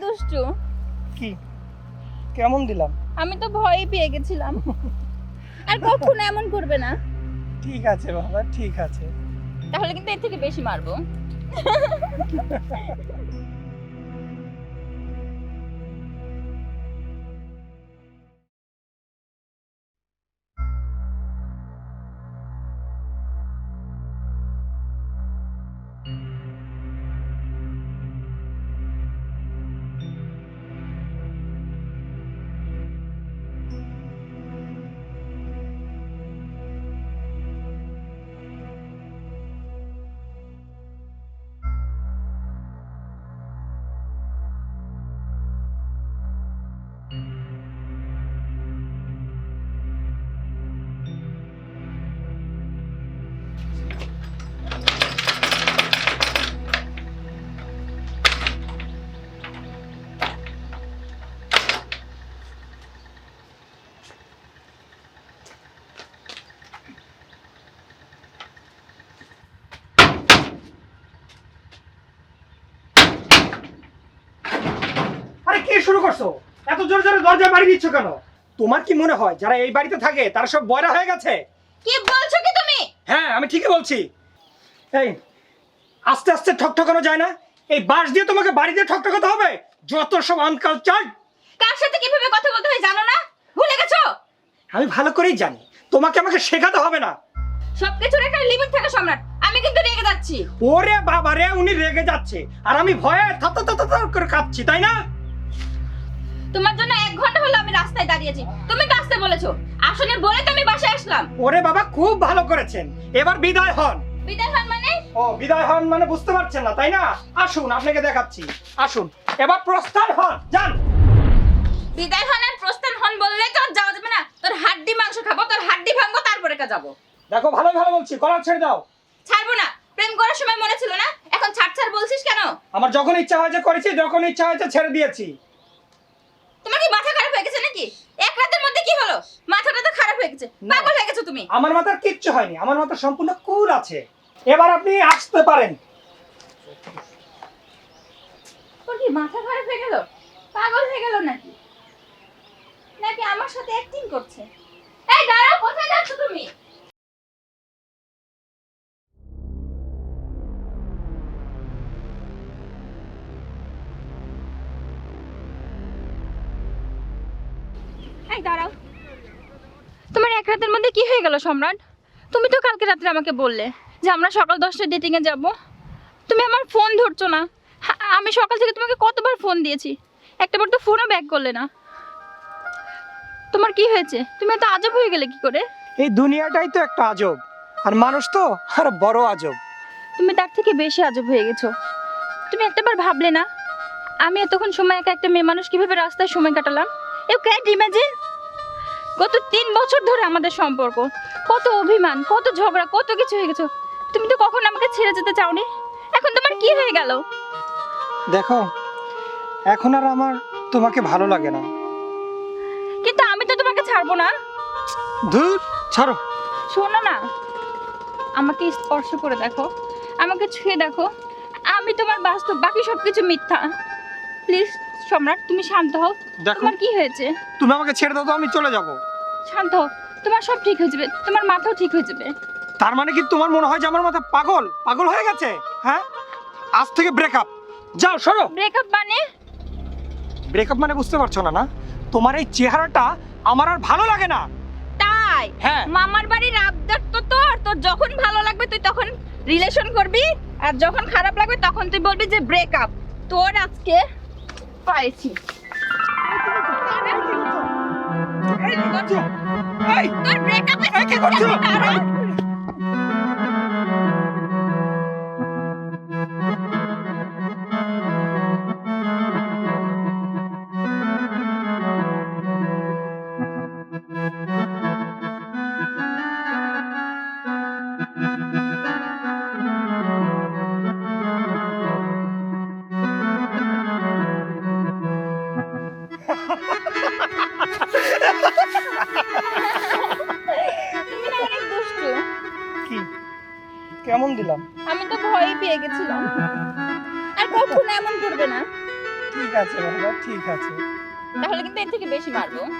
দুষ্টু। কি? কেমন দিলাম? আমি তো ভয়ই পেয়ে গেছিলাম। আর কখনো এমন করবে না। ঠিক আছে বাবা ঠিক আছে। তাহলে কিন্তু এর থেকে বেশি মারবো। শুরু করছ? এত জোরে জোরে দরজা বাড়ি দিচ্ছ কেন? তোমার কি মনে হয় যারা এই বাড়িতে থাকে তারা সব বয়রা হয়ে গেছে? কি বলছো কি তুমি? হ্যাঁ আমি ঠিকই বলছি। এই আস্তে আস্তে ঠকঠকানো যায় না? এই বাঁশ দিয়ে তোমাকে বাড়ি দিয়ে ঠকঠকাতে হবে? যত সব আনকালচার কার সাথে কীভাবে কথা বলতে হয় জানো না? ভুলে গেছো? আমি ভালো করেই জানি। তোমাকে আমাকে শেখাতে হবে না। সবকিছুর একটা লিমিট থাকে সম্রাট। আমি কিন্তু রেগে যাচ্ছি। ওরে বাবা রে উনি রেগে যাচ্ছে। আর আমি ভয়ে থাতা থাতা করে কাঁপছি তাই না? তোমার জন্য এক ঘণ্টা হলো আমি রাস্তায় দাঁড়িয়েছি। তুমি তো আসতে বলেছ। আসলে বলে তো আমি বাসায় আসলাম। ওরে বাবা খুব ভালো করেছেন। এবার বিদায় হন। বিদায় হন মানে? ও বিদায় হন মানে বুঝতে পারছেন না তাই না? আসুন আপনাকে দেখাচ্ছি। আসুন এবার প্রস্থান হন যান। বিদায় হন আর প্রস্থান হন বললে তো আর যাওয়া যাবে না। তোর হাড্ডি মাংস খাব তোর হাড্ডি ভাঙবো তারপরে কা যাব। দেখো ভালো ভালো বলছি কলার ছেড়ে দাও। ছাড়বো না। প্রেম করার সময় মনে ছিল না? এখন ছাড় ছাড় বলছিস কেন? আমার যখন ইচ্ছা হয়েছে করেছি যখন ইচ্ছা হয়েছে ছেড়ে দিয়েছি। তোমার কি মাথা খারাপ হয়ে গেছে নাকি? এক রাতের মধ্যে কি হলো? মাথাটা তো খারাপ হয়ে গেছে। পাগল হয়ে গেছো তুমি। আমার মাথার কিচ্ছু হয়নি। আমার মাথা সম্পূর্ণ কুল আছে। এবার আপনি আসতে পারেন। তোর কি মাথা খারাপ হয়ে গেল? পাগল হয়ে গেল নাকি? নাকি আমার সাথে অ্যাক্টিং করছে? এই দাঁড়াও কোথায় দাঁড়াও। তোমার এক রাতের মধ্যে কি হয়ে গেল সম্রাট? তুমি তো কালকে রাত্রে আমাকে বললে যে আমরা সকাল দশটায় ডেটিংয়ে যাব। তুমি আমার ফোন ধরছো না। আমি সকাল থেকে তোমাকে কতবার ফোন দিয়েছি। একটাবার তো ফোনও ব্যাক করলে না। তোমার কি হয়েছে? তুমি এত আজব হয়ে গেলে কি করে? এই দুনিয়াটাই তো একটা আজব। আর মানুষ তো আর বড় আজব। তুমি তার থেকে বেশি আজব হয়ে গেছো। তুমি একটাবার ভাবলে না। আমি এতক্ষণ সময় একা একটা মেয়ে মানুষ কীভাবে রাস্তায় সময় কাটালাম? ইউ ক্যান্ট ইমাজিন গত তিন বছর ধরে আমাদের সম্পর্ক। কত অভিমান কত ঝগড়া কত কিছু হয়ে গেছো। তুমি তো কখন আমাকে ছেড়ে যেতে চাওনি। এখন তোমার কি হয়ে গেল? দেখো এখন আর আমার তোমাকে ভালো লাগে না। কিন্তু আমি তো তোমাকে ছাড়বো না। ধুর ছাড়ো। শোনো না। আমাকে স্পর্শ করে দেখো। আমাকে ছুঁয়ে দেখো। আমি তোমার বাস্তব বাকি সব কিছু মিথ্যা। প্লিজ সম্রাট তুমি শান্ত হও। দেখো। তোমার কি হয়েছে? তুমি আমাকে ছেড়ে দাও তো আমি চলে যাব। শান্ত হও। তোমার সব ঠিক হয়ে যাবে। তোমার মাথাও ঠিক হয়ে যাবে। তার মানে কি তোমার মনে হয় যে আমার মাথা পাগল? পাগল হয়ে গেছে? হ্যাঁ? আজ থেকে ব্রেকআপ যাও সরো। ব্রেকআপ মানে? ব্রেকআপ মানে বুঝতে পারছ না না? তোমার এই চেহারাটা আমার আর ভালো লাগে না। তাই? হ্যাঁ। মামার বাড়ির আবদার তো তোর। তোর যখন ভালো লাগবে তুই তখন রিলেশন করবি। আর যখন খারাপ লাগবে তখন তুই বলবি যে ব্রেকআপ তোর আজকে পাইছি এই, তোর ব্রেকআপ কি করছ? কেমন দিলাম? আমি তো ভয়ই পেয়ে গেছিলাম। আর কখনো এমন করবে না। ঠিক আছে বাবা ঠিক আছে। তাহলে কিন্তু এর থেকে বেশি মারবো